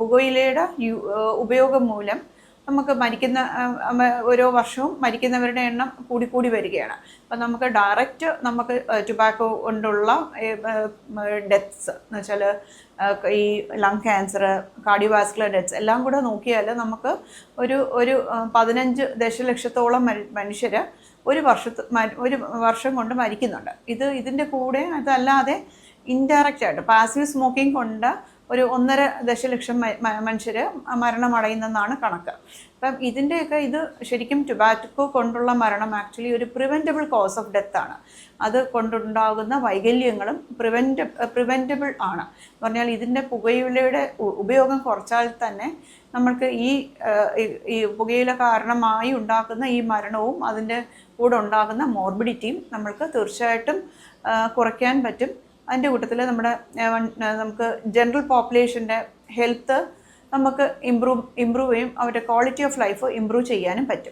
പുകയിലയുടെ ഉപയോഗം മൂലം നമുക്ക് മരിക്കുന്ന ഓരോ വർഷവും മരിക്കുന്നവരുടെ എണ്ണം കൂടിക്കൂടി വരികയാണ്. അപ്പം നമുക്ക് ഡയറക്റ്റ് നമുക്ക് ടുബാക്കോ കൊണ്ടുള്ള ഡെത്ത്സ് എന്ന് വെച്ചാൽ ഈ ലങ് ക്യാൻസർ കാർഡിയോവാസ്കുലർ ഡെത്ത്സ് എല്ലാം കൂടെ നോക്കിയാൽ നമുക്ക് ഒരു ഒരു പതിനഞ്ച് ദശലക്ഷത്തോളം മനുഷ്യർ ഒരു വർഷത്ത് ഒരു വർഷം കൊണ്ട് മരിക്കുന്നുണ്ട്. ഇത് ഇതിന്റെ കൂടെ അതല്ലാതെ ഇൻഡയറക്റ്റ് ആയിട്ട് പാസീവ് സ്മോക്കിംഗ് കൊണ്ട് ഒരു ഒന്നര ദശലക്ഷം മനുഷ്യർ മരണമടയുന്നെന്നാണ് കണക്ക്. അപ്പം ഇതിന്റെയൊക്കെ ഇത് ശരിക്കും ടുബാക്കോ കൊണ്ടുള്ള മരണം ആക്ച്വലി ഒരു പ്രിവെന്റബിൾ കോസ് ഓഫ് ഡെത്ത് ആണ്. അത് കൊണ്ടുണ്ടാകുന്ന വൈകല്യങ്ങളും പ്രിവെന്റ പ്രിവെന്റബിൾ ആണ്. എന്ന് പറഞ്ഞാൽ ഇതിന്റെ പുകയിലയുടെ ഉപയോഗം കുറച്ചാൽ തന്നെ നമ്മൾക്ക് ഈ ഈ- പുകയില കാരണമായി ഉണ്ടാക്കുന്ന ഈ മരണവും അതിന്റെ കൂടെ ഉണ്ടാകുന്ന മോർബിഡിറ്റിയും നമ്മൾക്ക് തീർച്ചയായിട്ടും കുറയ്ക്കാൻ പറ്റും. അതിന്റെ കൂട്ടത്തിൽ നമ്മുടെ നമുക്ക് ജനറൽ പോപ്പുലേഷന്റെ ഹെൽത്ത് നമുക്ക് ഇമ്പ്രൂവ് ഇമ്പ്രൂവ് ചെയ്യും അവരുടെ ക്വാളിറ്റി ഓഫ് ലൈഫ് ഇമ്പ്രൂവ് ചെയ്യാനും പറ്റും.